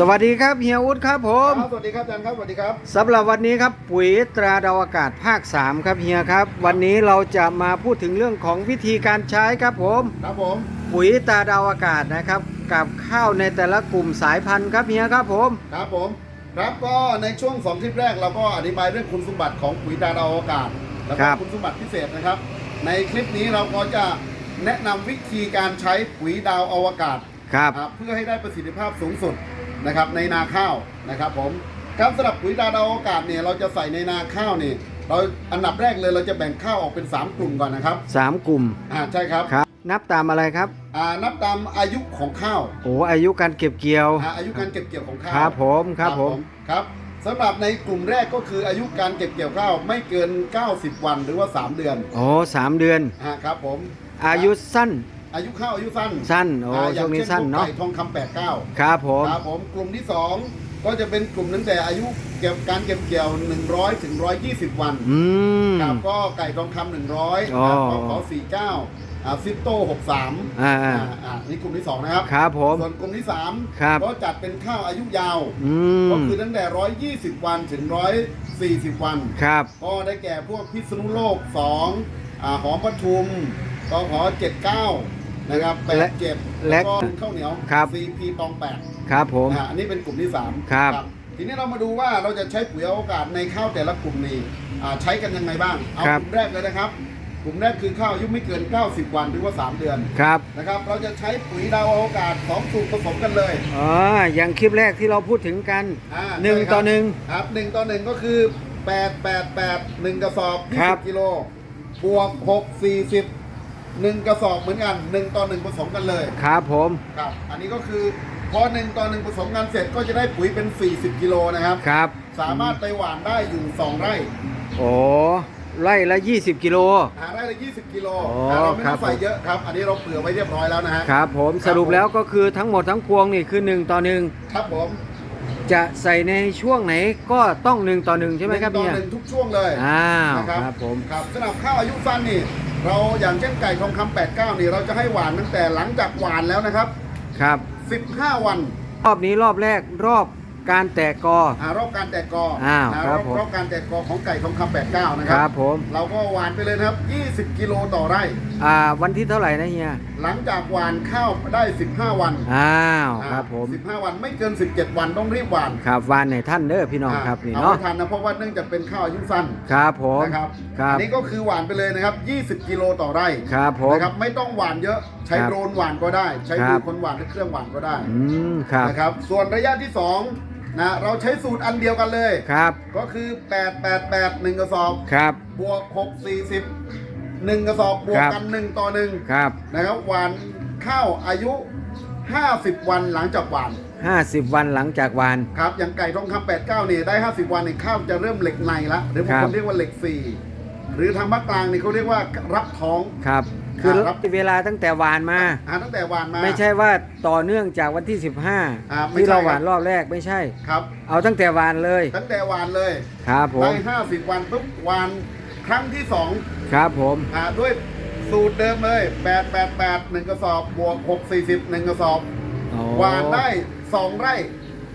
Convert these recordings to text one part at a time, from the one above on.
สวัสดีครับเฮียอุดครับผมครับสวัสดีครับอาจารย์ครับสวัสดีครับสำหรับวันนี้ครับปุ๋ยตราดาวอากาศภาค 3 ครับเฮียครับ วันนี้เราจะมาพูดถึงเรื่องของวิธีการใช้ครับผม ครับผม ปุ๋ยตราดาวอากาศนะครับ กับข้าวในแต่ละกลุ่มสายพันธุ์ครับเฮียครับผม ครับผม ครับก็ในช่วงสองคลิปแรกเราก็อธิบายเรื่องคุณสมบัติของปุ๋ยดาวอวกาศ แล้วก็คุณสมบัติพิเศษนะครับ ในคลิปนี้เราก็จะแนะนำวิธีการใช้ปุ๋ยดาวอวกาศครับอ่าเพื่อให้ได้ประสิทธิภาพสูงสุด นะครับในนาข้าวนะครับผมครับสำหรับปุ๋ยดาวอวกาศเนี่ยเราจะใส่ในนาข้าวนี่เราอันดับแรกเลยเราจะแบ่งข้าวออกเป็น 3 กลุ่มก่อนนะครับสามกลุ่มอ่าใช่ครับครับ นับตามอะไรครับอ่านับตามอายุของข้าวโอ้อายุการเก็บเกี่ยวอ่าอายุการเก็บเกี่ยวของข้าวครับผมครับผมครับสำหรับในกลุ่มแรกก็คืออายุการเก็บเกี่ยวข้าวไม่เกิน 90 วันหรือว่า 3 เดือนโอ้สามเดือนอ่าครับผมอายุสั้น อายุข้าวอายุสั้นสั้นโอ้าย่าช่วงนี้เช่สั้นพวกเนาะไก่ทองคำแปดเก้าครับผม ครับผมกลุ่มที่2ก็จะเป็นกลุ่มตั้งแต่อายุเก็บการเก็บเกี่ยว 100ถึง120 วันอืม ครับก็ไก่ทองคำ100อ๋อครับก็ขอ49อ่าซิปโต้63อ่าอ่า อ่านี่กลุ่มที่2นะครับ ครับผม ส่วนกลุ่มที่ครับ3ก็จัดเป็นข้าวอายุยาว อืมก็คือตั้งแต่ 120 วันถึง 140 วัน ครับ ก็ได้แก่พวกพิษณุโลก2อ่าหอมปทุมกขอ79 นะครับและ87และแล้วก็ข้าวเหนียวครับ CP ตอง8ครับผม อ่าอันนี้เป็นกลุ่มที่3ครับ ทีนี้เรามาดูว่าเราจะใช้ปุ๋ยอวกาศในข้าวแต่ละกลุ่มนี้อ่าใช้กันยังไงบ้าง เอาครับกลุ่มแรกเลยนะครับ กลุ่มแรกคือข้าวอายุไม่เกิน 90 วันหรือว่า 3 เดือนครับ นะครับ เราจะใช้ปุ๋ยดาวอวกาศสองสูตรผสมกันเลยอ๋อ อย่างคลิปแรกที่เราพูดถึงกันอ่าหนึ่งใช่ครับต่อหนึ่ง ครับหนึ่งต่อหนึ่งก็คือ 8 8 8 1กระสอบครับ 20กิโลบวก6 40 1กระสอบเหมือนกัน1ต่อ1ผสมกันเลยครับผมครับ อันนี้ก็คือพอ1ต่อ1ผสมกันเสร็จก็จะได้ปุ๋ยเป็น 40 กิโลนะครับ ครับ สามารถไปหว่านได้อยู่ 2 ไร่โอ้ไล่ละ 20 กิโลหาไร่ละ 20 กิโลอ๋อแต่เราไม่ครัต้บ องใส่เยอะครับ อันนี้เราเผื่อไว้เรียบร้อยแล้วนะฮะ ครับผมครับสรุปแล้วก็คือทั้งหมดทั้งปวงนี่คือ1ต่อครับผม1จะใส่ในช่วงไหนก็ต้อง1ต่อ1ใช่ไหมครับนึ่งเนี่ยต่อหนึ่งทุกช่วงเลยอ้าวนะครับครับผม ครับสำหรับข้าวอายุสั้นนี่ เราอย่างเช่นไก่ทองคำ89นี่เราจะให้หวานตั้งแต่หลังจากหวานแล้วนะครับ ครับ 15 วัน รอบนี้รอบแรกรอบ การแตกกออ่ารอบการแตกกออ้าวอ่าครับอบผม รอบการแตกกอของไก่ทองคำ89 นะคครัรับผมเราก็หวานไปเลยนะครับ 20 กิโลต่อไร่ อ่าวันที่เท่าไหร่นะเฮียหลังจากหวานข้าวได้ 15 วันอ้าวครับผมอ่า15 วันไม่เกิน 17 วันต้องรีบหวานครับวานในท่านเด้อพี่น้องครับนี่เอาเนาะไม่ทันนะเพราะว่าเนื่องจากเป็นข้าวอายุสั้นครับผมนะครับ ครับ อันี้ก็คือหวานไปเลยนะครับ 20 กิโลต่อไร่ครับผมนะครับไม่ต้องหวานเยอะใช้ครับโดรนหวานก็ได้ ใช้ครัมืบอคนหวานหรือเครื่องหวานก็ได้ อืมครับ นะครับ ส่วนระยะที่ 2 นะเราใช้สูตรอันเดียวกันเลย ครับ ก็คือ 8 8 8 1 กระสอบ ครับ บวก 6 40 1 กระสอบบวกกัน 1 ต่อครับ1นะครับหวานข้าวอายุ 50 วันหลังจากหวาน 50 วันหลังจากวาน ครับอย่างไก่ทองคำ89เนี่ยได้ 50 วันเนี่ยข้าวจะเริ่มเหล็กในละหรือบางครัคบนเรียกว่าเหล็กสี่หรือทางภาคกลางนี่เขาเรียกว่ารับท้อง ครับ คือครับ เวลาตั้งแต่วานมา อ่าตั้งแต่หวานมา ไม่ใช่ว่าต่อเนื่องจากวันที่อ่า15 ไม่ที่ใช่ เราครับหวานรอบแรกไม่ใช่ ครับ เอาตั้งแต่วานเลยตั้งแต่หวานเลยครับผมได้50วันปุ๊บหวานครั้งที่ครับผม2อ่าด้วยสูตรเดิมเลย8 8 8 1กระสอบบวก6 40 1กระสอบโอ้หวานได้2ไร่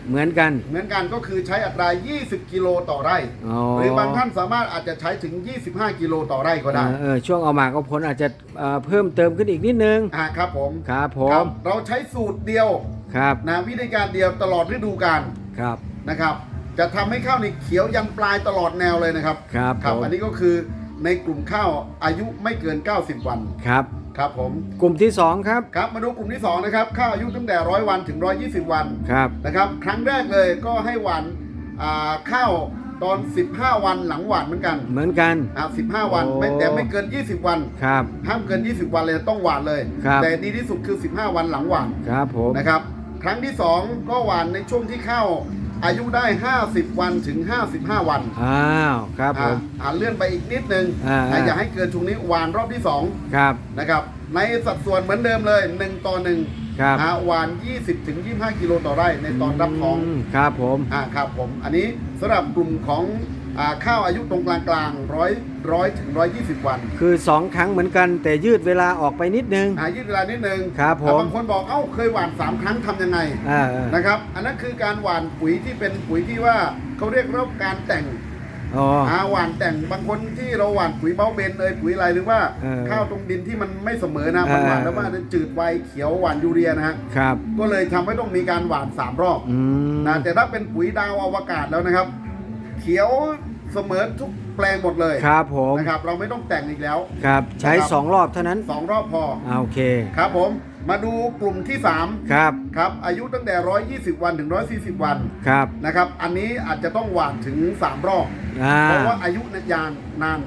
เหมือนกัน เหมือนกันก็คือใช้อัตรา 20 กิโลต่อไร่ อ๋อ หรือบางท่านสามารถอาจจะใช้ถึง 25 กิโลต่อไร่ก็ได้เออเออช่วงเอาหมากเอาผลอาจจะเอ่อเพิ่มเติมขึ้นอีกนิดนึง อ่าครับผมครับผครัม บเราใช้สูตรเดียวครับนะวิธีการเดียวตลอดฤดูกาลครับ นะครับ จะทำให้ข้าวนี่เขียวยันปลายตลอดแนวเลยนะครับครับครับผม อันนี้ก็คือในกลุ่มข้าวอายุไม่เกิน 90 วัน ครับ ครับผมกลุ่มที่สองครับ ครับมาดูกลุ่มที่2นะครับข้าวอายุตั้งแต่100วันถึง 120 วันครับนะครับ ครั้งแรกเลยก็ให้หวานอ่าข้าวตอน 15 วันหลังหวานเหมือนกัน เหมือนกันอ่า15วันไม่โอ้แต่ไม่เกิน 20 วันครับห้ามเกิน 20 วันเลยต้องหวานเลยครับแต่ดีที่สุดคือ 15 วันหลังหวานครับผมนะครับครั้งที่ 2 ก็หวานในช่วงที่ข้าว อายุได้ 50 วันถึง 55 วันอ้าวครับผมอ่าอ่าเลื่อนไปอีกนิดนึงอ่านะอย่าให้เกินช่วงนี้หวานรอบที่ ครับ2 นะครับ ในสัดส่วนเหมือนเดิมเลย 1 ต่อ1ครับอ่าหวาน 20ถึง25 กิโลต่อไร่ในตอนรับท้องมครับผม อ่าครับผม อันนี้สำหรับกลุ่มของอ่า ข้าวอายุตรงกลางกลางร้อยร้อยถึงร้อยยี่สิบวัน คือ 2 ครั้งเหมือนกัน แต่ยืดเวลาออกไปนิดนึงอ่ายืดเวลานิดนึงครับผมอ่าบางคนบอกเอ้าเคยหว่านสามครั้งทำยังไงอ่านะครับ อันนั้นคือการหว่านปุ๋ยที่เป็นปุ๋ยที่ว่าเขาเรียกว่าการแต่งอ๋ออาหว่านแต่งบางคนที่เราหว่านปุ๋ยเบ้าเบนเลยปุ๋ยอะไรหรือว่าเออข้าวตรงดินที่มันไม่เสมอนะมันเออหว่านแล้วว่าจืดไวเขียวหว่านยูเรียนะฮะครับก็เลยทำให้ต้องมีการหว่านสามรอบอืมนะแต่ถ้าเป็นปุ๋ยดาวอวกาศแล้วนะครับ เขียวเสมอทุกแปลงหมดเลยครับผมนะครับเราไม่ต้องแต่งอีกแล้ว ครับ ใช้ นะครับ 2 รอบเท่านั้นสองรอบพออ่าโอเค ครับผมมาดูกลุ่มที่ครับ3ครับ อายุตั้งแต่ 120 วันถึง 140 วันครับนะครับ อันนี้อาจจะต้องหว่านถึง 3 รอบ อ่าเพราะว่าอายุยานนาน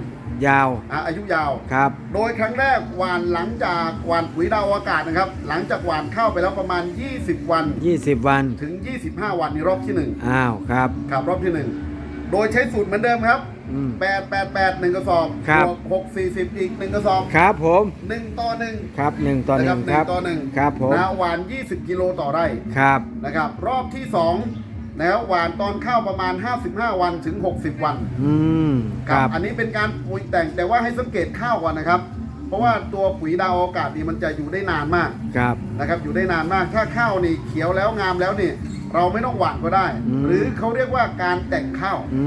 ยาวอะอายุยาว ครับ โดยครั้งแรกหวานหลังจากหวานปุ๋ยดาวอากาศนะครับ หลังจากหวานเข้าไปแล้วประมาณ 20 วัน20 วัน ถึง 25 วันในรอบที่ อ้าวครับ 1 ครับรอบที่ 1 โดยใช้สูตรเหมือนเดิมครับอืม8 8 8 1กระสอบครับบวก6 40อีก1กระสอบครับผม1ต่อ1ครับหนึ่งต่อหนะคนึ่รับงหครับต่อหนึ่งครับผม นะหวาน20กิโลต่อไร่ครับ นะครับ รอบที่2นะครับหวานตอนเข้าประมาณ 55 วันถึง 60 วัน อืมครับ อันนี้เป็นการปุ๋ยแต่งแต่ว่าให้สังเกตข้าวก่อนนะครับ เพราะว่าตัวปุ๋ยดาวอากาศนี่มันจะอยู่ได้นานมากครับ นะครับ อยู่ได้นานมากถ้าข้าวนี่เขียวแล้วงามแล้วนี่ เราไม่ต้องหว่านก็ได้ อืม หรือเขาเรียกว่าการแต่งข้าว อื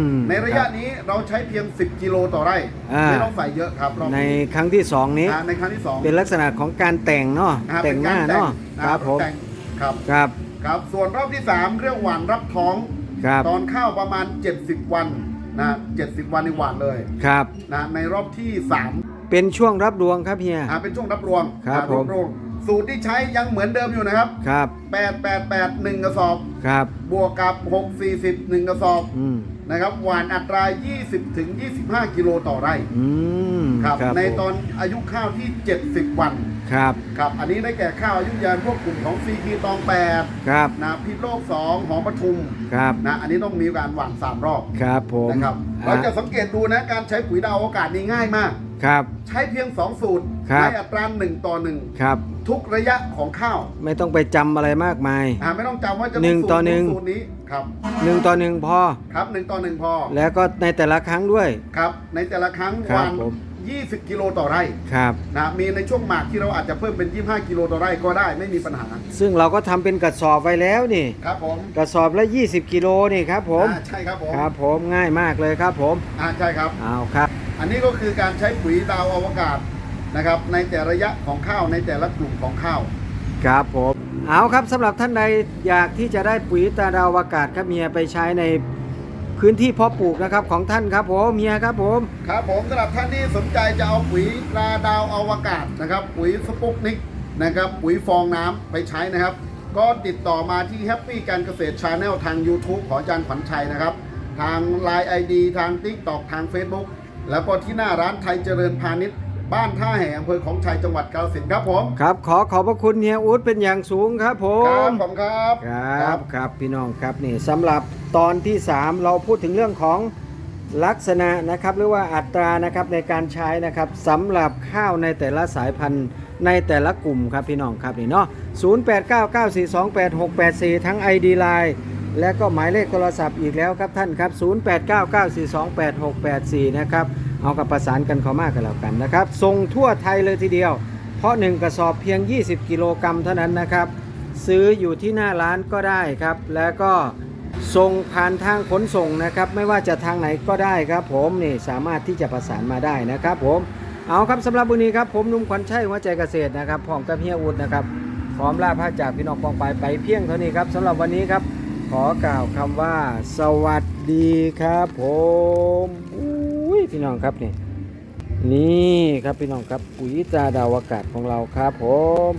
มในระยะคบ นี้เราใช้เพียง 10 กิโลต่อไร่ อ่า ไม่ต้องใส่เยอะครับรอบในนี้ครั้งที่สองนี้ อ่าในครั้งที่สองเป็นลักษณะของการแต่งเนาะอ่าแต่งหน้าป็กรเนาะแต่งครับผมแต่งครับครับครับส่วนรอบที่ 3 เรื่องหวานรับท้อง ครับตอนข้าวประมาณ 70 วันนะ70 วันในหวานเลยครับ นะในรอบที่3เป็นช่วงรับดวงครับเฮีย อ่าเป็นช่วงรับรวงครับอ่าผม รวง สูตรที่ใช้ยังเหมือนเดิมอยู่นะครับครับ8 8 8 1 กระสอบ ครับ บวกกับ 6 40 1 กระสอบอืม นะครับหวานอัตรา 20ถึง25 กิโลต่อไร่อืมครับครับในผมตอนอายุข้าวที่ 70 วัน ครับ ครับอันนี้ได้แก่ข้าวอายุยานพวกกลุ่มของซีกีตองแปดครับ นะพิษโลก2หอมปทุมครับ นะอันนี้ต้องมีการหว่าน3รอบครับผมนะครับอะเราจะสังเกตดูนะการใช้ปุ๋ยดาวอากาศนี่ง่ายมาก ครับ ใช้เพียง 2 สูตรครับในอัตรา1ต่อครับ1ทุกระยะของข้าว ไม่ต้องไปจำอะไรมากมายอ่าไม่ต้องจำว่าจะหนึ่งสูตรต่อหนึ่งสูตรนี้ครับหนึ่งต่อหนึ่งพอครับหนึ่งต่อหนึ่งพอ แล้วก็ในแต่ละครั้งด้วยครับ ในแต่ละครั้งครับวันผม 20 กิโลต่อไร่ครับ นะมีในช่วงหมากที่เราอาจจะเพิ่มเป็น 25 กิโลต่อไร่ก็ได้ไม่มีปัญหาซึ่งเราก็ทำเป็นกระสอบไว้แล้วนี่ ครับผมกระสอบละ 20 กิโลนี่ครับผม อ่าใช่ครับผมครับผมง่ายมากเลยครับผมอ่าใช่ครับ เอาครับ อันนี้ก็คือการใช้ปุ๋ยดาวอวกาศนะครับ ในแต่ระยะของข้าวในแต่ละกลุ่มของข้าว ครับผม เอาครับสำหรับท่านใดอยากที่จะได้ปุ๋ยตาดาวอากาศครับเมียไปใช้ใน พื้นที่เพาะปลูกนะครับของท่านครับผมเมียครับผม ครับผมสำหรับท่านที่สนใจจะเอาปุ๋ยตราดาวอวกาศนะครับ ปุ๋ยสปุกนิกนะครับปุ๋ยฟองน้ำไปใช้นะครับ ก็ติดต่อมาที่แฮปปี้การเกษตรชาแนลทาง YouTube ของอาจารย์ขวัญชัยนะครับ ทาง Line ID ทาง TikTok ทาง Facebook แล้วก็ที่หน้าร้านไทยเจริญพาณิชย์ บ้านท่าแห่อำเภอของชัยจังหวัดกาฬสินธุ์ครับผม ครับ ขอขอบพระคุณเฮียอู๊ดเป็นอย่างสูงครับผครัม บผมครับ ครับครับพี่น้องครับนี่สำหรับตอนที่ 3 เราพูดถึงเรื่องของลักษณะนะครับหรือว่าอัตรานะครับในการใช้นะครับสำหรับข้าวในแต่ละสายพันธุ์ในแต่ละกลุ่มครับพี่น้องครับนี่เนาะ0899428684 ทั้ง ID Line และก็หมายเลขโทรศัพท์อีกแล้วครับท่านครับ 0899428684 นะครับ เอากับประสานกันเขามากกันแล้วกันนะครับส่งทั่วไทยเลยทีเดียว เพราะ 1 กระสอบเพียง 20 กิโลกรัมเท่านั้นนะครับ ซื้ออยู่ที่หน้าร้านก็ได้ครับ แล้วก็ส่งผ่านทางขนส่งนะครับ ไม่ว่าจะทางไหนก็ได้ครับ ผมนี่สามารถที่จะประสานมาได้นะครับ ผมเอาครับสำหรับวันนี้ครับผมนุ่มขวัญชัยหัวใจเกษตรนะครับพร้อมกับเฮียอุดนะครับพร้อมลาพาจากพี่น้องปองไปไปเพียงเท่านี้ครับสำหรับวันนี้ครับ ขอกล่าวคำว่า สวัสดีครับผม พี่น้องครับนี่นี่ครับพี่น้องครับปุ๋ยตาดาวอากาศของเราครับผม